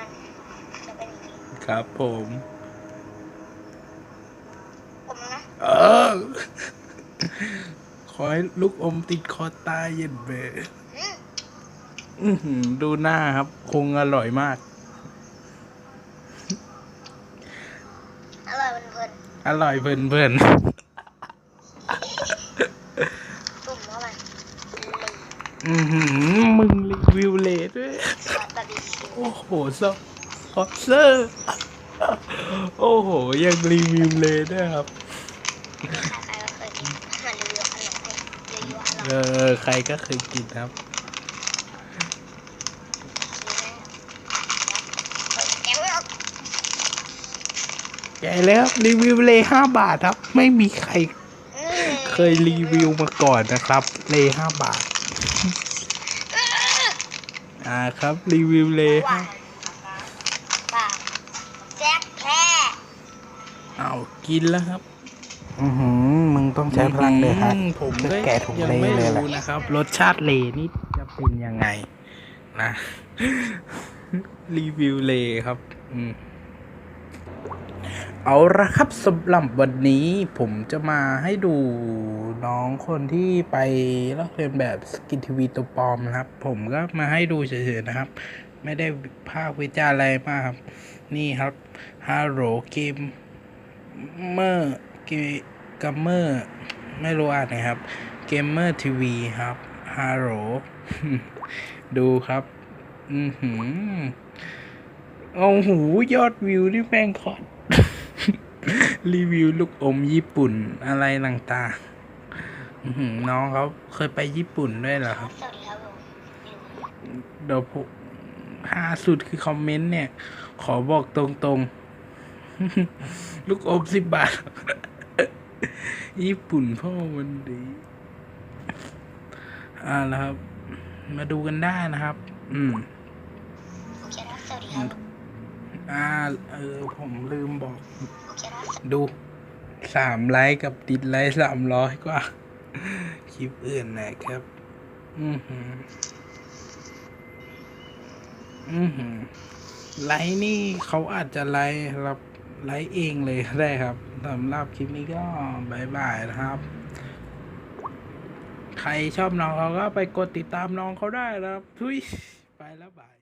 มันจะเป็นอย่างนี้ครับผม ผมนะเออ ขอให้ลูกอมติดคอตายเย็นเบอืมอื้อหือดูหน้าครับ คงอร่อยมาก อร่อยเพลินอร่อยเพลินเพลินๆตุ่มเข้าไปเลยๆอื้อหือมึงรีวิวเลด้วย ซอสบาร์บีคิวโอ้โหซอสเซอร์โอ้โห ยังรีวิวเลยด้วยครับ ใครๆก็เคยกินอาหารรีวิวอร่อยรีวิวอร่อยเออ ใครก็เคยกินครับ แกะไม่ออกใหญ่แล้วรีวิวเลยห้าบาทครับ ไม่มีใครอืมเคยรีวิวมาก่อนนะครับ เลยห้าบาท อ่าครับ รีวิวเลยหวานปากแจ็คแพ้เอากินแล้วครับอือหือมึงต้องใช้พลังเลยครับอืมผมก็แกะถุงยังเลไม่เลยแหละรู้นะครับ รสชาติเลนี่จะเป็นยังไงนะ รีวิวเลครับ อืม เอาละครับสำหรับวันนี้ผมจะมาให้ดูน้องคนที่ไปลอกเลียนแบบสกินทีวีตัวปลอมนะครับ ผมก็มาให้ดูเฉยๆนะครับ ไม่ได้ภาควิจารณ์อะไรมากครับ นี่ครับฮัลโหลเกมเมอร์เกมเมอร์ไม่รู้อ่านนะครับเกมเมอร์ทีวีครับฮัลโหลดูครับ อือหือโอ้โหยอดวิวนี่แม่งคอด รีวิวลูกอมญี่ปุ่นอะไรต่างๆอื้อหือน้องเขาเคยไปญี่ปุ่นด้วยเหรอครับสวัสดีครับผมเดี๋ยวผมหาสุดคือคอมเมนต์เนี่ย ขอบอกตรงๆ ลูกอมสิบบาท ญี่ปุ่นพ่อมันดีอ่าแล้วครับ มาดูกันได้นะครับ อืมโอเคนะสวัสดีครับผมอ่า เออ ผมลืมบอกโอเคนะดูสามไลค์กับติดไลค์สามร้อยกว่า คลิปอื่นนะครับ อือหือ อือหือ ไลค์นี่เขาอาจจะไลค์รับไลค์เองเลยก็ได้ครับสำหรับคลิปนี้ก็บายบายนะครับ ใครชอบน้องเขาก็ไปกดติดตามน้องเขาได้นะครับทุยไปแล้วบาย